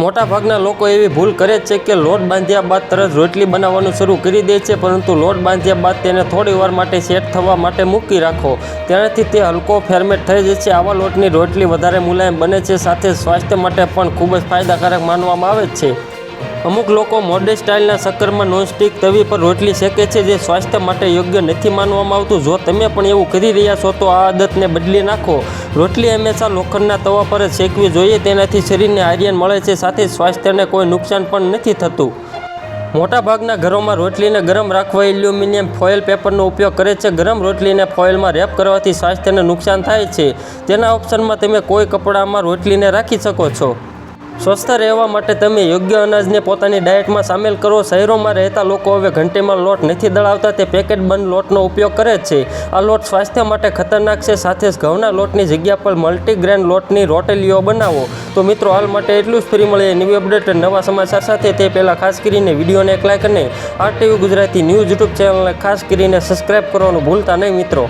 મોટાભાગના લોકો એવી ભૂલ કરે છે કે લોટ બાંધ્યા બાદ તરત રોટલી બનાવવાનું શરૂ કરી દે છે, પરંતુ લોટ બાંધ્યા બાદ તેને થોડી વાર માટે સેટ થવા માટે મૂકી રાખો. તેનાથી તે હલકો ફેરમેટ થઈ જશે. આવા લોટની રોટલી વધારે મુલાયમ બને છે, સાથે સ્વાસ્થ્ય માટે પણ ખૂબ જ ફાયદાકારક માનવામાં આવે છે. અમુક લોકો મોડર્ન સ્ટાઇલના શક્કરમાં નોનસ્ટિક તવી પર રોટલી શેકે છે, જે સ્વાસ્થ્ય માટે યોગ્ય નથી માનવામાં આવતું. જો તમે પણ એવું કરી રહ્યા છો, તો આ આદતને બદલી નાખો. રોટલી હંમેશા લોખંડના તવા પર જ શેકવી જોઈએ. તેનાથી શરીરને આર્યન મળે છે. સાથે સ્વાસ્થ્યને કોઈ નુકસાન પણ નથી થતું. મોટાભાગના ઘરોમાં રોટલીને ગરમ રાખવા એલ્યુમિનિયમ ફોઇલ પેપરનો ઉપયોગ કરે છે. ગરમ રોટલીને ફોઇલમાં રેપ કરવાથી સ્વાસ્થ્યને નુકસાન થાય છે. તેના ઓપ્શનમાં તમે કોઈ કપડામાં રોટલીને રાખી શકો છો. સ્વસ્થ રહેવા માટે તમે યોગ્ય અનાજને પોતાની ડાયટમાં સામેલ કરો. શહેરોમાં રહેતા લોકો હવે ઘંટીમાં લોટ નથી દળાવતા, તે પેકેટ બંધ લોટનો ઉપયોગ કરે છે. આ લોટ સ્વાસ્થ્ય માટે ખતરનાક છે, સાથે જ ઘઉંના લોટની જગ્યા પર મલ્ટીગ્રેન લોટની રોટલીઓ બનાવો. તો મિત્રો, હાલ માટે એટલું જ. ફરી મળીએ નવી અપડેટ નવા સમાચાર સાથે. તે પહેલાં ખાસ કરીને વિડીયોને એક લાઈક અને R TV Gujarati news YouTube ચેનલને ખાસ કરીને સબસ્ક્રાઈબ કરવાનું ભૂલતા નહીં મિત્રો.